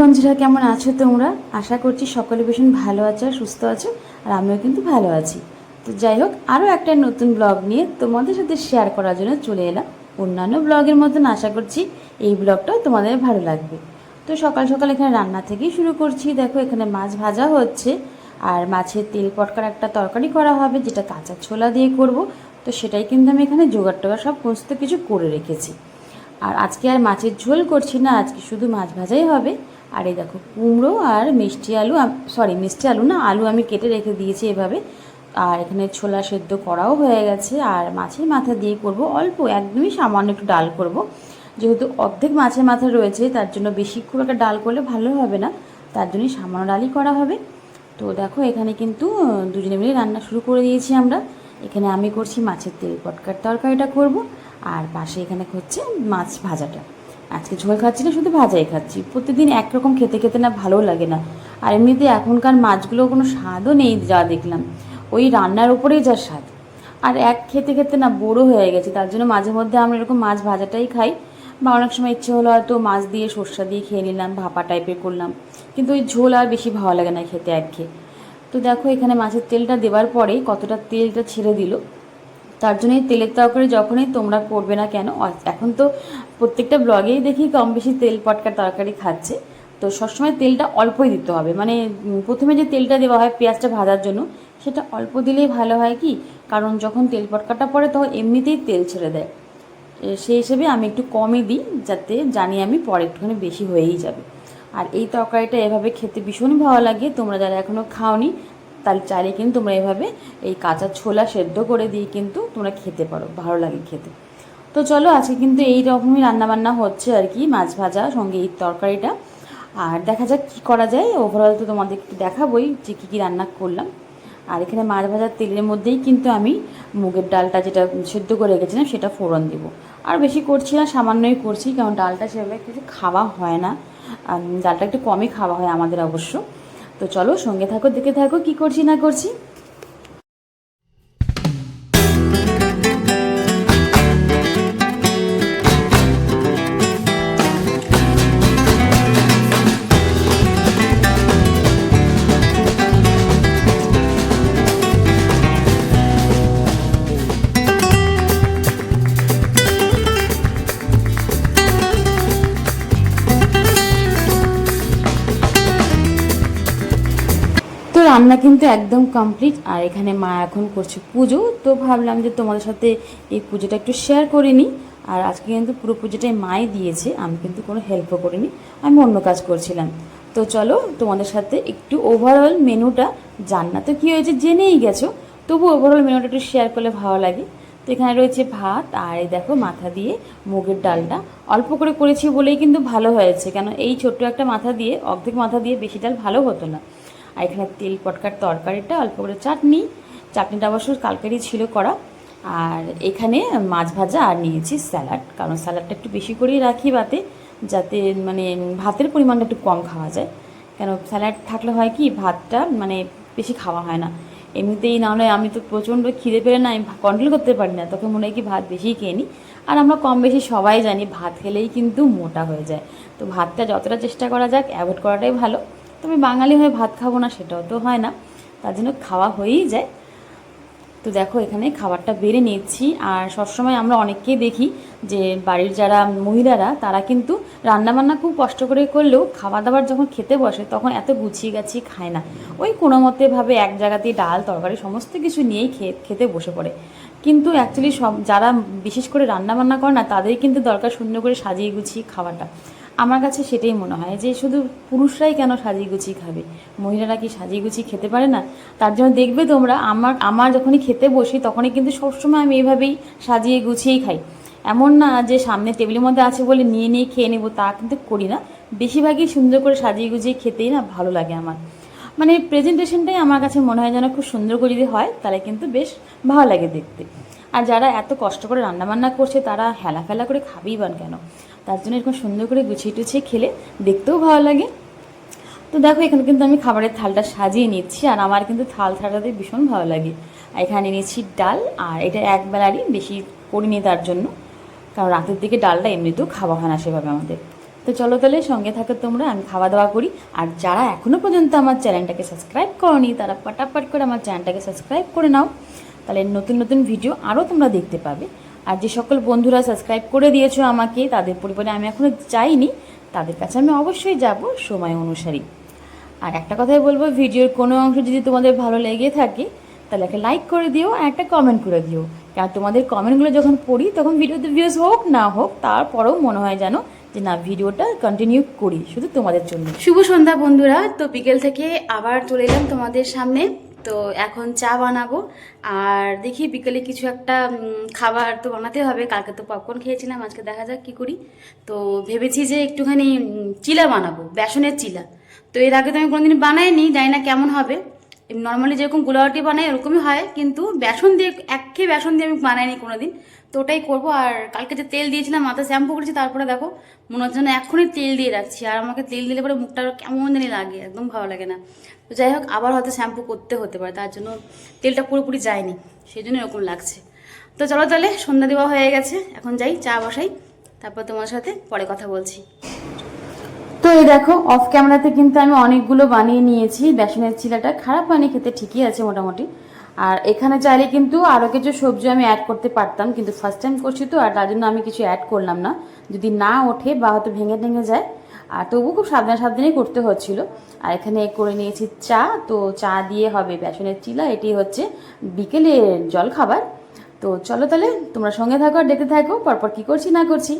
বন্ধুরা, কেমন আছো তোমরা? আশা করছি সকলে ভীষণ ভালো আছো, সুস্থ আছো, আর আমিও কিন্তু ভালো আছি। তো যাই হোক আরও একটা নতুন ব্লগ নিয়ে তোমাদের সাথে শেয়ার করার জন্য চলে এলাম। অন্যান্য ব্লগের মতন আশা করছি এই ব্লগটাও তোমাদের ভালো লাগবে। তো সকাল সকাল এখানে রান্না থেকেই শুরু করছি। দেখো, এখানে মাছ ভাজা হচ্ছে, আর মাছের তেল পটকার একটা তরকারি করা হবে, যেটা কাঁচা ছোলা দিয়ে করব। তো সেটাই কিন্তু আমি এখানে জোগাড় টোগাড় সব সমস্ত কিছু করে রেখেছি। আর আজকে আর মাছের ঝোল করছি না, আজকে শুধু মাছ ভাজাই হবে। আর এই দেখো, কুমড়ো আর মিষ্টি আলু সরি মিষ্টি আলু না, আলু আমি কেটে রেখে দিয়েছি এভাবে। আর এখানে ছোলা সেদ্ধ করাও হয়ে গেছে, আর মাছের মাথা দিয়ে করব অল্প, একদমই সামান্য একটু ডাল করব। যেহেতু অর্ধেক মাছের মাথা রয়েছে, তার জন্য বেশি খুব একটা ডাল করলে ভালো হবে না, তার জন্যই সামান্য ডালই করা হবে। তো দেখো, এখানে কিন্তু দুজনে মিলে রান্না শুরু করে দিয়েছি আমরা। এখানে আমি করছি মাছের তেল, পটকার তরকারিটা করব, আর পাশে এখানে হচ্ছে মাছ ভাজাটা। আজকে ঝোল খাচ্ছি না, শুধু ভাজাই খাচ্ছি। প্রতিদিন একরকম খেতে খেতে না ভালো লাগে না। আর এমনিতে এখনকার মাছগুলো কোনো স্বাদও নেই যা দেখলাম। ওই রান্নার উপরেই যা স্বাদ। আর এক খেতে খেতে না বড়ো হয়ে গেছে, তার জন্য মাঝে মধ্যে আমরা এরকম মাছ ভাজাটাই খাই। বা অনেক সময় ইচ্ছে হলো হয়তো মাছ দিয়ে সর্ষা দিয়ে খেয়ে নিলাম, ভাপা টাইপের করলাম। কিন্তু ওই ঝোল আর বেশি ভালো লাগে না খেতে এক খেয়ে তো দেখো, এখানে মাছের তেলটা দেওয়ার পরে কতটা তেলটা ছেড়ে দিল। তার জন্য তেলের তরকারি যখনই তোমরা করবে না কেন এখন তো প্রত্যেকটা ব্লগেই দেখি কম বেশি তেল পটকার তরকারি খাচ্ছে। তো সবসময় তেলটা অল্পই দিতে হবে। মানে প্রথমে যে তেলটা দেওয়া হয় পেঁয়াজটা ভাজার জন্য, সেটা অল্প দিলেই ভালো হয় কি? কারণ যখন তেল পটকাটা পড়ে তখন এমনিতেই তেল ছেড়ে দেয়। সেই হিসেবে আমি একটু কমই দিই, যাতে জানি আমি পরে একটুখানি বেশি হয়েই যাবে। আর এই তরকারিটা এভাবে খেতে ভীষণই ভালো লাগে। তোমরা যারা এখনও খাওনি, তাহলে চাইলে কিন্তু তোমরা এভাবে এই কাঁচা ছোলা সেদ্ধ করে দিয়ে কিন্তু তোমরা খেতে পারো। ভালো লাগে খেতে। তো চলো আজকে কিন্তু এই রকমই রান্নাবান্না হচ্ছে আর কি, মাছ ভাজা, সঙ্গে এই তরকারিটা। আর দেখা যাক কী করা যায়। ওভারঅল তো তোমাদের দেখাবোই যে কী কী রান্না করলাম। আর এখানে মাছ ভাজার তেলের মধ্যেই কিন্তু আমি মুগের ডালটা যেটা সেদ্ধ করে রেখেছিলাম সেটা ফোড়ন দেবো। আর বেশি করছি না, সামান্যই করছি, কারণ ডালটা সেভাবে কিছু খাওয়া হয় না। ডালটা একটু কমই খাওয়া হয় আমাদের অবশ্য। তো চলো সঙ্গে থাকো, দেখে থাকো কি করছি না করছি। রান্না কিন্তু একদম কমপ্লিট আর এখানে মা এখন করছে পুজো। তো ভাবলাম যে তোমাদের সাথে এই পুজোটা একটু শেয়ার করে নিই। আর আজকে কিন্তু পুরো পুজোটাই মাই দিয়েছে। আমি কিন্তু কোনো হেল্পও করিনি। আমি অন্য কাজ করছিলাম। তো চলো, তোমাদের সাথে একটু ওভারঅল মেনুটা জান্নাতে কী হয়েছে জেনেই গেছো। তবু ওভারঅল মেনুটা একটু শেয়ার করলে ভালো লাগে। তো এখানে রয়েছে ভাত। আর এই দেখো, মাথা দিয়ে মুগের ডালটা। অল্প করে করেছি বলেই কিন্তু ভালো হয়েছে। কেন, এই ছোট্ট একটা মাথা দিয়ে, অর্ধেক মাথা দিয়ে বেশি ডাল ভালো হতো না। আর এখানে তেল পটকার তরকারিটা, অল্প করে চাটনি। চাটনিটা অবশ্য কালকেরই ছিল করা। আর এখানে মাছ ভাজা আর নিয়েছি স্যালাড, কারণ স্যালাডটা একটু বেশি করেই রাখি বাতে যাতে মানে ভাতের পরিমাণটা একটু কম খাওয়া যায়। কেন, স্যালাড থাকলে হয় কি, ভাতটা মানে বেশি খাওয়া হয় না। এমনিতেই না হলে আমি তো প্রচণ্ড খিদে পেলে না, আমি কন্ট্রোল করতে পারি না, তখন মনে হয় কি ভাত বেশিই খেয়ে নিই। আর আমরা কম বেশি সবাই জানি ভাত খেলেই কিন্তু মোটা হয়ে যায়। তো ভাতটা যতটা চেষ্টা করা যাক, অ্যাভয়েড করাটাই ভালো। তবে বাঙালি হয়ে ভাত খাব না সেটাও তো হয় না। তার জন্য খাওয়া হয়েই যায়। তো দেখো, এখানে খাবারটা বেড়ে নিচ্ছি আর সবসময় আমরা অনেককেই দেখি যে বাড়ির যারা মহিলারা, তারা কিন্তু রান্নাবান্না খুব কষ্ট করে করলেও খাওয়া দাওয়ার যখন খেতে বসে, তখন এত গুছিয়ে গাছিয়ে খায় না। ওই কোনো মতে ভাবে এক জায়গাতেই ডাল, তরকারি, সমস্ত কিছু নিয়েই খেতে বসে পড়ে। কিন্তু অ্যাকচুয়ালি সব যারা বিশেষ করে রান্নাবান্না করে না তাদের কিন্তু দরকার সুন্দর করে সাজিয়ে গুছিয়ে খাওয়াটা। আমার কাছে সেটাই মনে হয় যে শুধু পুরুষরাই কেন সাজিয়ে গুছিয়ে খাবে? মহিলারা কি সাজিয়ে গুছিয়ে খেতে পারে না? তার জন্য দেখবে তোমরা, আমার আমার যখনই খেতে বসি তখনই কিন্তু সবসময় আমি এইভাবেই সাজিয়ে গুছিয়েই খাই। এমন না যে সামনে টেবিলের মধ্যে আছে বলে নিয়ে নিয়ে খেয়ে নেব, তা কিন্তু করি না। বেশিরভাগই সুন্দর করে সাজিয়ে গুছিয়ে খেতেই না ভালো লাগে আমার। মানে প্রেজেন্টেশনটাই আমার কাছে মনে হয় যেন খুব সুন্দর করে যদি হয়, তাহলে কিন্তু বেশ ভালো লাগে দেখতে। আর যারা এত কষ্ট করে রান্নাবান্না করছে, তারা হেলা ফেলা করে খাবেই বান কেন? তার জন্য এরকম সুন্দর করে গুছিয়ে টুছিয়ে খেলে দেখতেও ভালো লাগে। তো দেখো, এখানে কিন্তু আমি খাবারের থালটা সাজিয়ে নিচ্ছি, আর আমার কিন্তু থাল সাজাতে ভীষণ ভালো লাগে। আর এখানে নিয়েছি ডাল, আর এটা এক বেলারই বেশি করিনি তার জন্য, কারণ রাতের দিকে ডালটা এমনিতেও খাওয়া হয় না সেভাবে আমাদের। তো তো চলো তাহলে সঙ্গে থাকো তোমরা, আমি খাওয়া দাওয়া করি। আর যারা এখনও পর্যন্ত আমার চ্যানেলটাকে সাবস্ক্রাইব করনি, তারা পটাপট করে আমার চ্যানেলটাকে সাবস্ক্রাইব করে নাও। তাহলে নতুন নতুন ভিডিও আরও তোমরা দেখতে পাবে। আর যে সকল বন্ধুরা সাবস্ক্রাইব করে দিয়েছ আমাকে, তাদের পরিবারে আমি এখনও যাইনি, তাদের কাছে আমি অবশ্যই যাব সময় অনুসারী। আর একটা কথাই বলব ভিডিওর কোনো অংশ যদি তোমাদের ভালো লেগে থাকে, তাহলে একটা লাইক করে দিও আর একটা কমেন্ট করে দিও। কারণ তোমাদের কমেন্টগুলো যখন পড়ি, তখন ভিডিওতে ভিউজ হোক না হোক, তারপরেও মনে হয় যেন যে না ভিডিওটা কন্টিনিউ করি, শুধু তোমাদের জন্য শুভ সন্ধ্যা বন্ধুরা, তো বিকেল থেকে আবার চলে এলাম তোমাদের সামনে। তো এখন চা বানাবো। আর দেখি বিকেলে কিছু একটা খাবার তো বানাতে হবে। কালকে তো পপকর্ন খেয়েছিলাম, আজকে দেখা যাক কী করি। তো ভেবেছি যে একটুখানি চিলা বানাবো, বেসনের চিলা। তো এর আগে তো আমি কোনোদিন বানাইনি, জানি না কেমন হবে। নর্মালি যেরকম গুলাওয়াটি বানাই, ওরকমই হয়, কিন্তু বেসন দিয়ে একে বেসন দিয়ে আমি বানাইনি কোনো দিন তো ওটাই করব, আর কালকে যে তেল দিয়েছিলাম মাথা শ্যাম্পু করেছি, তারপরে দেখো, মনে হচ্ছে না এখনই তেল দিয়ে রাখছি, আর আমাকে তেল দিলে পরে মুখটা কেমন জানি লাগে, একদম ভালো লাগে না। তো যাই হোক, আবার হয়তো শ্যাম্পু করতে হতে পারে, তার জন্য তেলটা পুরোপুরি যায়নি, সেই জন্য এরকম লাগছে। তো চলো তাহলে, সন্ধ্যা দেওয়া হয়ে গেছে, এখন যাই, চা বসাই, তারপর তোমার সাথে পরে কথা বলছি। এই দেখো অফ ক্যামেরাতে কিন্তু আমি অনেকগুলো বানিয়ে নিয়েছি। বেসনের চিলাটা খারাপ বানিয়ে খেতে ঠিকই আছে মোটামুটি। আর এখানে চাইলে কিন্তু আরও কিছু সবজি আমি অ্যাড করতে পারতাম, কিন্তু ফার্স্ট টাইম করছি তো, আর তার জন্য আমি কিছু অ্যাড করলাম না। যদি না ওঠে বা হয়তো ভেঙে ভেঙে যায়, আর তবু খুব সাবধানে সাবধানেই করতে হচ্ছিল। আর এখানে করে নিয়েছি চা, তো চা দিয়ে হবে বেসনের চিলা, এটি হচ্ছে বিকেলের জল খাবার তো চলো তাহলে, তোমরা সঙ্গে থাকো আর দেখতে থাকো, পরপর কী করছি না করছি।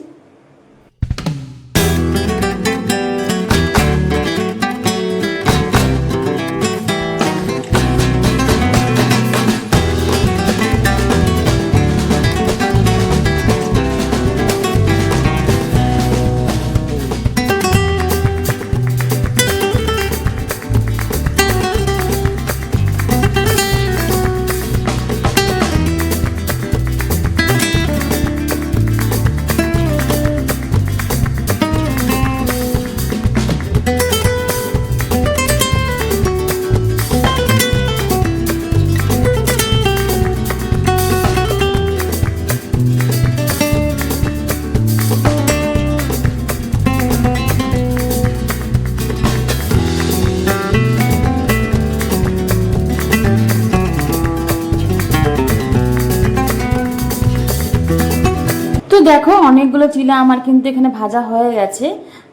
দেখো, অনেকগুলো চিলা আমার কিন্তু এখানে ভাজা হয়ে গেছে।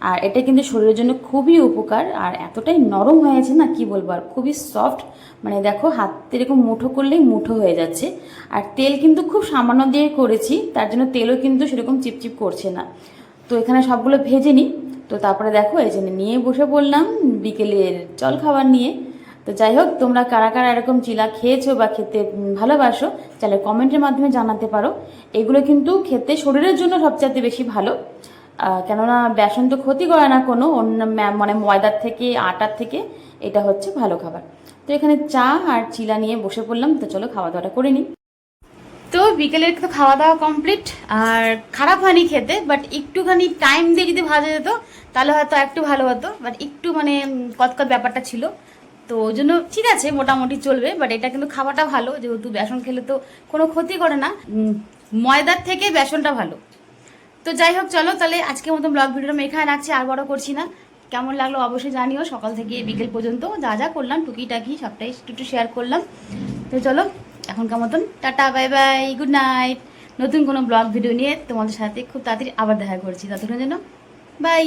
আর এটা কিন্তু শরীরের জন্য খুবই উপকার। আর এতটাই নরম হয়েছে না, কি বলব? আর খুবই সফট মানে দেখো, হাত এরকম মুঠো করলেই মুঠো হয়ে যাচ্ছে। আর তেল কিন্তু খুব সামান্য দিয়ে করেছি, তার জন্য তেলও কিন্তু সেরকম চিপচিপ করছে না। তো এখানে সবগুলো ভেজে নিই। তো তারপরে দেখো, এই জন্য নিয়ে বসে পড়লাম বিকেলের জল খাবার নিয়ে। তো যাই হোক, তোমরা কারা কারা এরকম চিলা খেয়েছো বা খেতে ভালোবাসো, তাহলে কমেন্টের মাধ্যমে জানাতে পারো। এগুলো কিন্তু খেতে শরীরের জন্য সবচেয়ে বেশি ভালো। কেননা বেসন তো ক্ষতি করে না কোনো, অন্য মানে ময়দার থেকে, আটার থেকে, এটা হচ্ছে ভালো খাবার। তো এখানে চা আর চিলা নিয়ে বসে পড়লাম, তো চলো খাওয়া দাওয়াটা করে নিই। তো বিকেলের তো খাওয়া দাওয়া কমপ্লিট আর খারাপ হয়নি খেতে বাট একটুখানি টাইম দিয়ে যদি ভাজা যেত, তাহলে হয়তো একটু ভালো হতো বাট একটু মানে কতকত ব্যাপারটা ছিল। তো ওই জন্য ঠিক আছে, মোটামুটি চলবে বাট এটা কিন্তু খাওয়াটা ভালো, যেহেতু বেসন খেলে তো কোনো ক্ষতি করে না। ময়দার থেকে বেসনটা ভালো। তো যাই হোক, চলো তাহলে আজকের মতো ব্লগ ভিডিওটা আমি এখানে রাখছি, আর বড় করছি না। কেমন লাগল অবশ্যই জানিও, সকাল থেকে বিকেল পর্যন্ত যা যা করলাম, টুকিটাকি সবটাই একটু একটু শেয়ার করলাম। তো চলো, এখনকার মতন tata bye bye good night নতুন কোনো ব্লগ ভিডিও নিয়ে তোমাদের সাথে খুব তাড়াতাড়ি আবার দেখা করছি। ততক্ষণের জন্য বাই